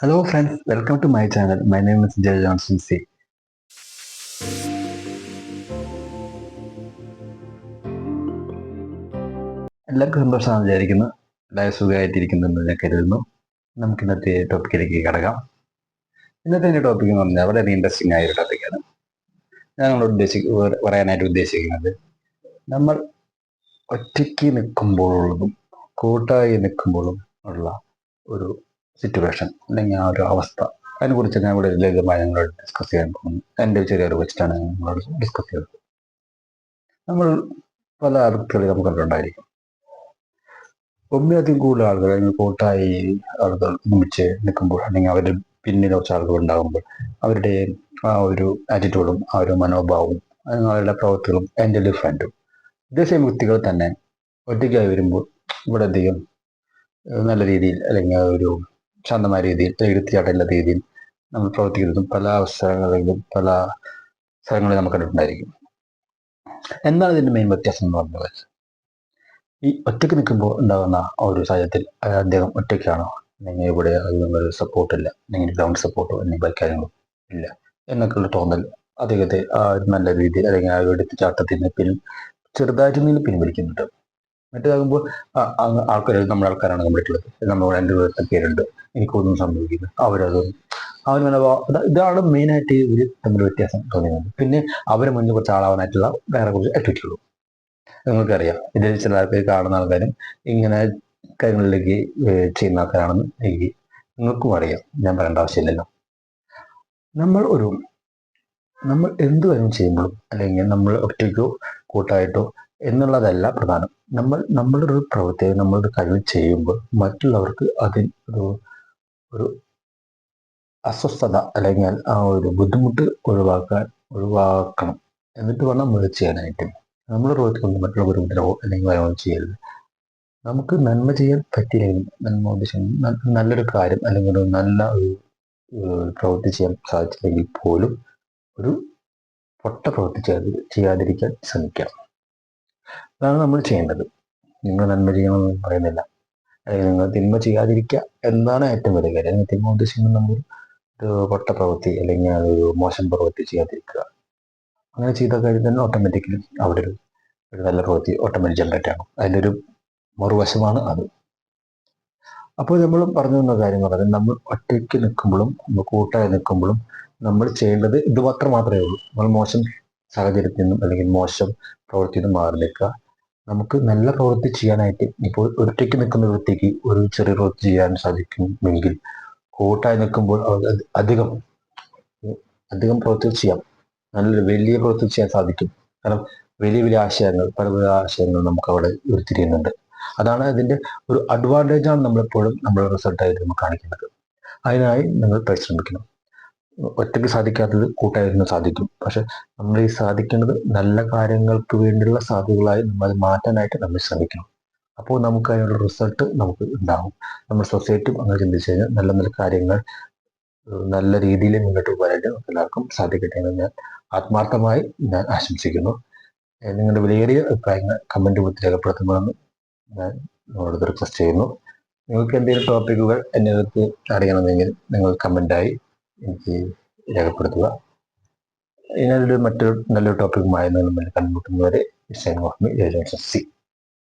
Hello friends welcome to my channel my name is Jay Johnson C എല്ലാവർക്കും സന്തോഷമാണ് വിചാരിക്കുന്നു. എല്ലാവരും സുഖമായിട്ടിരിക്കുന്നെന്ന് ഞാൻ കരുതുന്നു. നമുക്ക് ഇന്നത്തെ ടോപ്പിക്കിലേക്ക് കിടക്കാം. ഇന്നത്തെ എന്റെ ടോപ്പിക് എന്ന് പറഞ്ഞാൽ വളരെ ഇൻട്രസ്റ്റിംഗ് ആയ ഒരു ടോപ്പിക്കാണ് ഞാൻ നമ്മളോട് ഉദ്ദേശി പറയാനായിട്ട് ഉദ്ദേശിക്കുന്നത് നമ്മൾ ഒറ്റയ്ക്ക് നിൽക്കുമ്പോഴുള്ളതും കൂട്ടായി നിൽക്കുമ്പോഴും ഉള്ള ഒരു സിറ്റുവേഷൻ അല്ലെങ്കിൽ ആ ഒരു അവസ്ഥ. അതിനെക്കുറിച്ച് ഞാൻ ഇവിടെ ലളിതമായി നിങ്ങളോട് ഡിസ്കസ് ചെയ്യാൻ പോകുന്നു. എന്റെ ചെറിയൊരു വെച്ചിട്ടാണ് നിങ്ങളോട് ഡിസ്കസ് ചെയ്തത്. നമ്മൾ പല ആൾക്കാരും നമുക്ക് കണ്ടിട്ടുണ്ടായിരിക്കും ഒന്നിലധികം കൂടുതൽ ആളുകൾ അല്ലെങ്കിൽ കൂട്ടായി ആളുകൾ ഒന്നിച്ച് നിൽക്കുമ്പോൾ അല്ലെങ്കിൽ അവരുടെ പിന്നിൽ കുറച്ച് ആളുകൾ ഉണ്ടാകുമ്പോൾ അവരുടെ ആ ഒരു ആറ്റിറ്റ്യൂഡും ആ ഒരു മനോഭാവവും അവരുടെ പ്രവൃത്തികളും എന്റെ ഡിഫറന്റും ഇതേ സെയിം വ്യക്തികൾ തന്നെ ഒറ്റയ്ക്കായി വരുമ്പോൾ ഇവിടെ അധികം നല്ല രീതിയിൽ അല്ലെങ്കിൽ ഒരു ശാന്തമായ രീതിയിൽ എടുത്തിയാട്ടുള്ള രീതിയിൽ നമ്മൾ പ്രവർത്തിക്കുന്നതും പല അവസരങ്ങളിലും പല സ്ഥലങ്ങളിൽ നമുക്ക് കണ്ടിട്ടുണ്ടായിരിക്കും. എന്താണ് ഇതിന്റെ മെയിൻ വ്യത്യാസം എന്ന് പറഞ്ഞത് ഈ ഒറ്റയ്ക്ക് നിൽക്കുമ്പോൾ ഉണ്ടാകുന്ന ഒരു സാഹചര്യത്തിൽ അദ്ദേഹം ഒറ്റയ്ക്കാണോ? അല്ലെങ്കിൽ ഇവിടെ അതിനൊരു സപ്പോർട്ട് ഇല്ല. അല്ലെങ്കിൽ ഗ്രൗണ്ട് സപ്പോർട്ടോ ബൈക്ക് കാര്യങ്ങളും ഇല്ല. എന്നൊക്കെയുള്ള തോന്നൽ അദ്ദേഹത്തെ ഒരു നല്ല രീതിയിൽ അല്ലെങ്കിൽ ആ ഒരു എടുത്തുചാട്ടത്തിന് പിൻ ചെറുതായിട്ട് നിന്ന് പിൻവലിക്കുന്നുണ്ട്. മറ്റേതാകുമ്പോൾ ആൾക്കാർ നമ്മുടെ ആൾക്കാരാണ് നമ്മുടെ നമ്മുടെ രണ്ട് പേരുടെ പേരുണ്ട്. എനിക്കൊന്നും സംഭവിക്കുന്നു അവരത് അവന് മനോഭാവം ഇതാണ് മെയിനായിട്ട് ഇവർ തമ്മിൽ വ്യത്യാസം തോന്നിയത്. പിന്നെ അവരെ മുന്നിൽ കുറച്ച് ആളാവാനായിട്ടുള്ള വേറെ കുറച്ച് ആക്ടിവിറ്റികളും നിങ്ങൾക്കറിയാം. ഇതിൽ ചില ആൾക്കാർ കാണുന്ന ആൾക്കാരും ഇങ്ങനെ കാര്യങ്ങളിലേക്ക് ചെയ്യുന്ന ആൾക്കാരാണെന്ന് എനിക്ക് നിങ്ങൾക്കും അറിയാം. ഞാൻ പറയേണ്ട ആവശ്യമില്ലല്ലോ. നമ്മൾ ഒരു നമ്മൾ എന്ത് കാര്യം ചെയ്യുമ്പോഴും അല്ലെങ്കിൽ നമ്മൾ ഒറ്റയ്ക്കോ കൂട്ടായിട്ടോ എന്നുള്ളതല്ല പ്രധാനം. നമ്മൾ നമ്മളുടെ ഒരു പ്രവൃത്തിയെ നമ്മളുടെ കഴിവ് ചെയ്യുമ്പോൾ മറ്റുള്ളവർക്ക് അതിൽ ഒരു ഒരു അസ്വസ്ഥത അല്ലെങ്കിൽ ആ ഒരു ബുദ്ധിമുട്ട് ഒഴിവാക്കാൻ ഒഴിവാക്കണം എന്നിട്ട് വേണം നമ്മൾ ചെയ്യാനായിട്ട്. നമ്മുടെ പ്രവൃത്തി കൊണ്ട് മറ്റുള്ള ബുദ്ധിമുട്ടിനോ അല്ലെങ്കിൽ വരവോ ചെയ്യരുത്. നമുക്ക് നന്മ ചെയ്യാൻ പറ്റിയില്ലെങ്കിൽ നന്മ ഉദ്ദേശം നല്ലൊരു കാര്യം അല്ലെങ്കിൽ ഒരു നല്ല ഒരു പ്രവൃത്തി ചെയ്യാൻ സാധിച്ചില്ലെങ്കിൽ പോലും ഒരു പൊട്ട പ്രവൃത്തി ചെയ്യാതി ചെയ്യാതിരിക്കാൻ ശ്രമിക്കാം അതാണ് നമ്മൾ ചെയ്യേണ്ടത്. നിങ്ങൾ നന്മ ചെയ്യണമെന്ന് പറയുന്നില്ല. അല്ലെങ്കിൽ നിങ്ങൾ തിന്മ ചെയ്യാതിരിക്കുക എന്നാണ് ഏറ്റവും വലിയ കാര്യം. അല്ലെങ്കിൽ തിന്മ ഉദ്ദേശിക്കുന്നത് നമ്മൾ ഒരു പൊട്ട പ്രവൃത്തി അല്ലെങ്കിൽ ഒരു മോശം പ്രവൃത്തി ചെയ്യാതിരിക്കുക. അങ്ങനെ ചെയ്ത കാര്യം തന്നെ ഓട്ടോമാറ്റിക്കലി അവിടെ ഒരു ഒരു നല്ല പ്രവൃത്തി ഓട്ടോമാറ്റിക് ജനറേറ്റ് ആകും. അതിന്റെ ഒരു മറുവശമാണ് അത്. അപ്പോൾ നമ്മൾ പറഞ്ഞു തന്ന കാര്യം പറഞ്ഞാൽ നമ്മൾ ഒറ്റയ്ക്ക് നിൽക്കുമ്പോഴും നമ്മൾ കൂട്ടായി നിൽക്കുമ്പോഴും നമ്മൾ ചെയ്യേണ്ടത് ഇത് മാത്രം മാത്രമേ ഉള്ളൂ. നമ്മൾ മോശം സാഹചര്യത്തിൽ നിന്നും അല്ലെങ്കിൽ മോശം പ്രവൃത്തി നിന്നും മാറി നിൽക്കുക നമുക്ക് നല്ല പ്രവൃത്തി ചെയ്യാനായിട്ട് ഇപ്പോൾ ഒറ്റയ്ക്ക് നിൽക്കുന്ന വ്യക്തിക്ക് ഒരു ചെറിയ പ്രവൃത്തി ചെയ്യാൻ സാധിക്കുമെങ്കിൽ കൂട്ടായി നിൽക്കുമ്പോൾ അധികം അധികം പ്രവൃത്തി ചെയ്യാം. നല്ലൊരു വലിയ പ്രവൃത്തി ചെയ്യാൻ സാധിക്കും. കാരണം വലിയ വലിയ ആശയങ്ങൾ പല പല ആശയങ്ങൾ നമുക്ക് അവിടെ ഉരുത്തിരിയുന്നുണ്ട്. അതാണ് അതിന്റെ ഒരു അഡ്വാന്റേജ് ആണ് നമ്മളെപ്പോഴും നമ്മുടെ റിസൾട്ടായിട്ട് നമ്മൾ കാണിക്കുന്നത്. അതിനായി നിങ്ങൾ പരിശ്രമിക്കണം. ഒറ്റയ്ക്ക് സാധിക്കാത്തത് കൂട്ടായിരുന്നു സാധിക്കും. പക്ഷെ നമ്മൾ ഈ സാധിക്കുന്നത് നല്ല കാര്യങ്ങൾക്ക് വേണ്ടിയുള്ള സാധ്യതകളായി നമ്മൾ അത് മാറ്റാനായിട്ട് നമ്മൾ ശ്രമിക്കണം. അപ്പോൾ നമുക്ക് അതിനുള്ള റിസൾട്ട് നമുക്ക് ഉണ്ടാവും നമ്മുടെ സൊസൈറ്റിയും അങ്ങനെ ചിന്തിച്ചു കഴിഞ്ഞാൽ നല്ല നല്ല കാര്യങ്ങൾ നല്ല രീതിയിൽ മുന്നോട്ട് പോകാനായിട്ട് നമുക്ക് എല്ലാവർക്കും സാധിക്കട്ടെ എന്ന് ഞാൻ ആത്മാർത്ഥമായി ഞാൻ ആശംസിക്കുന്നു. നിങ്ങളുടെ വിലയേറിയ അഭിപ്രായങ്ങൾ കമന്റ് ബോക്സിൽ രേഖപ്പെടുത്തണമെന്ന് ഞാൻ നിങ്ങളോട് റിക്വസ്റ്റ് ചെയ്യുന്നു. നിങ്ങൾക്ക് എന്തെങ്കിലും ടോപ്പിക്കുകൾ എന്നെ അറിയണമെങ്കിൽ നിങ്ങൾ കമന്റായി എനിക്ക് രേഖപ്പെടുത്തുക. ഇതിനൊരു മറ്റൊരു നല്ലൊരു ടോപ്പിക്കുമായി നമ്മൾ കണ്ടുമുട്ടുന്നവരെ സി